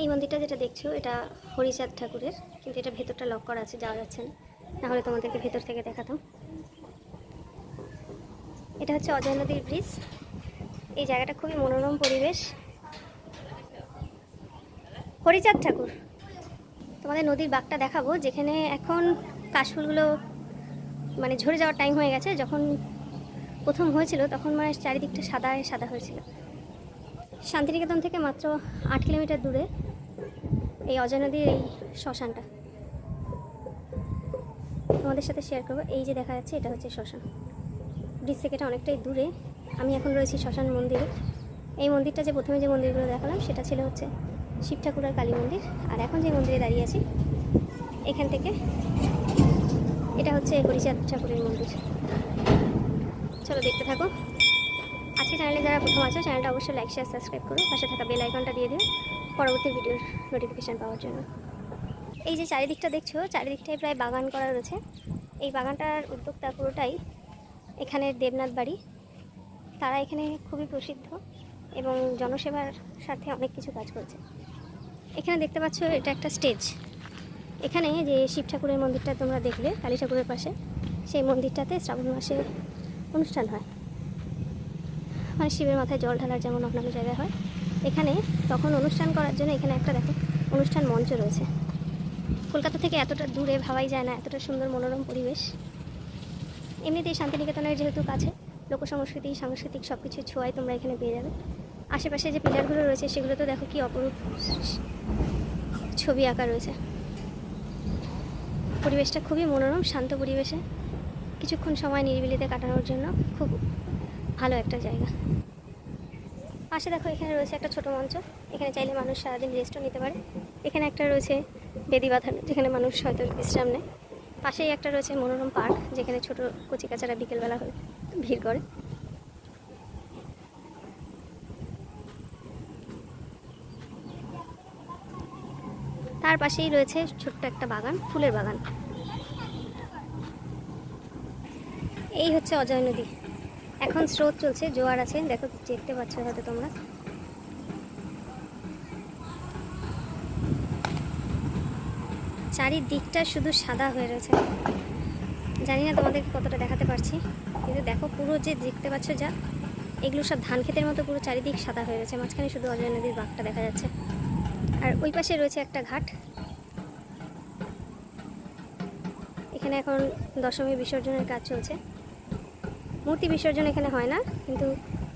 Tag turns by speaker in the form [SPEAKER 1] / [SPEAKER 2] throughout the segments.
[SPEAKER 1] এই মন্দিরটা যেটা দেখছ, এটা হরিচাঁদ ঠাকুরের, কিন্তু এটা ভেতরটা লক করা আছে, যাওয়া যাচ্ছে না। নাহলে তোমাদেরকে ভেতর থেকে দেখাতাম। এটা হচ্ছে অজয় নদীর ব্রিজ এই জায়গাটা খুবই মনোরম পরিবেশ। হরিচাঁদ ঠাকুর। তোমাদের নদীর বাঘটা দেখাবো, যেখানে এখন কাশফুলগুলো মানে ঝরে যাওয়ার টাইম হয়ে গেছে। যখন প্রথম হয়েছিল, তখন মানে চারিদিকটা সাদা সাদা হয়েছিল। শান্তিনিকেতন থেকে মাত্র আট কিলোমিটার দূরে। এই অজয় নদীর এই শ্মশানটা। তোমাদের সাথে শেয়ার করব। এই যে দেখা যাচ্ছে, এটা হচ্ছে শ্মশান। ব্রিজ থেকে এটা অনেকটাই দূরে। আমি এখন রয়েছি শ্মশান মন্দিরে। এই মন্দিরটা যে প্রথমে যে মন্দিরগুলো দেখালাম, সেটা ছিল হচ্ছে শিব ঠাকুর আর কালী মন্দির। আর এখন যে মন্দিরে দাঁড়িয়ে আছি, এখান থেকে এটা হচ্ছে হরিচাঁদ ঠাকুরের মন্দির। চলো দেখতে থাকো। আজকে চ্যানেলে যারা প্রথম আছো চ্যানেলটা অবশ্যই লাইক শেয়ার সাবস্ক্রাইব করো। পাশে থাকা বেল আইকনটা দিয়ে দিও পরবর্তী ভিডিওর নোটিফিকেশান পাওয়ার জন্য। এই যে চারিদিকটা দেখছ, চারিদিকটাই প্রায় বাগান করা রয়েছে। এই বাগানটার উদ্যোক্তা পুরোটাই এখানের দেবনাথ বাড়ি। তারা এখানে খুবই প্রসিদ্ধ এবং জনসেবার স্বার্থে অনেক কিছু কাজ করছে। এখানে দেখতে পাচ্ছ, এটা একটা স্টেজ এখানে যে শিব ঠাকুরের মন্দিরটা তোমরা দেখলে, কালী ঠাকুরের পাশে, সেই মন্দিরটাতে শ্রাবণ মাসে অনুষ্ঠান হয়। মানে শিবের মাথায় জল ঢালার যেমন অন্যান্য জায়গায় হয়, এখানে তখন অনুষ্ঠান করার জন্য এখানে একটা দেখো, অনুষ্ঠান মঞ্চ রয়েছে। কলকাতা থেকে এতটা দূরে ভাবাই যায় না, এতটা সুন্দর মনোরম পরিবেশ। এমনিতেই শান্তিনিকেতনের যেহেতু কাছে, লোকসংস্কৃতি, সাংস্কৃতিক সব কিছু ছোঁয়াই তোমরা এখানে পেয়ে যাবে। আশেপাশে যে পিলারগুলো রয়েছে সেগুলো তো দেখো কি অপরূপ ছবি আঁকা রয়েছে। পরিবেশটা খুবই মনোরম, শান্ত পরিবেশে, কিছুক্ষণ সময় নিরিবিলিতে কাটানোর জন্য খুব ভালো একটা জায়গা। পাশে দেখো এখানে রয়েছে একটা ছোট মঞ্চ। এখানে চাইলে মানুষ সারাদিন রেস্টও নিতে পারে। এখানে একটা রয়েছে বেদি বাঁধানো, যেখানে মানুষ হয়তো বিশ্রাম নেয়। পাশেই একটা রয়েছে মনোরম পার্ক, যেখানে ছোট কচিকাচারা বিকেলবেলা হয়ে ভিড় করে। তার পাশেই রয়েছে ছোট্ট একটা বাগান, ফুলের বাগান। এই হচ্ছে অজয় নদী। এখন স্রোত চলছে, জোয়ার আছে। দেখো, দেখতে পাচ্ছ হয়তো তোমরা। চারিদিকটা শুধু সাদা হয়ে রয়েছে। জানি না তোমাদেরকে কতটা দেখাতে পারছি, কিন্তু দেখো, পুরো যে দেখতে পাচ্ছ যা, এগুলো সব ধান ক্ষেতের মতো পুরো চারিদিক সাদা হয়ে রয়েছে। মাঝখানে শুধু অজয় নদীর বাঘটা দেখা যাচ্ছে। আর ওই পাশে রয়েছে একটা ঘাট। এখানে এখন দশমী বিসর্জনের কাজ চলছে। মূর্তি বিসর্জন এখানে হয় না, কিন্তু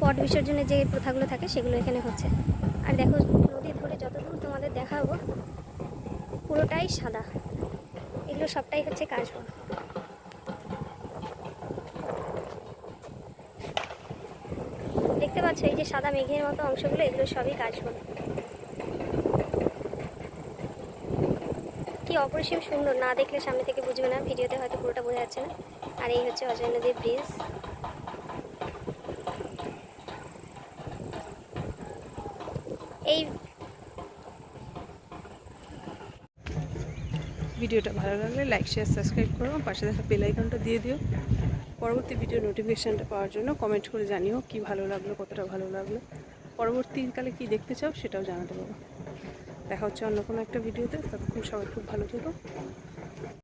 [SPEAKER 1] পট বিসর্জনের যে প্রথাগুলো থাকে সেগুলো এখানে হচ্ছে। আর দেখো, নদী ধরে যতদূর তোমাদের দেখাবো, পুরোটাই সাদা। এগুলো সবটাই হচ্ছে কাশবন দেখতে পাচ্ছ, এই যে সাদা মেঘের মতো অংশগুলো, এগুলো সবই কাশবন কি অপরিসীম সুন্দর, না দেখলে সামনে থেকে বুঝবে না, ভিডিওতে হয়তো পুরোটা বোঝা যাচ্ছে না। আর এই হচ্ছে অজয় নদীর ব্রিজ এই
[SPEAKER 2] ভিডিওটা ভালো লাগলে লাইক শেয়ার সাবস্ক্রাইব করো। পাশে দেখা বেল আইকনটা দিয়ে দিও। পরবর্তী ভিডিও নোটিফিকেশানটা পাওয়ার জন্য কমেন্ট করে জানিও কি ভালো লাগল, কতটা ভালো লাগল। পরবর্তীকালে কি দেখতে চাও সেটাও জানাতে পারো। দেখা হচ্ছে অন্য কোনো একটা ভিডিওতে ততক্ষণ সবাই খুব ভালো থেকো।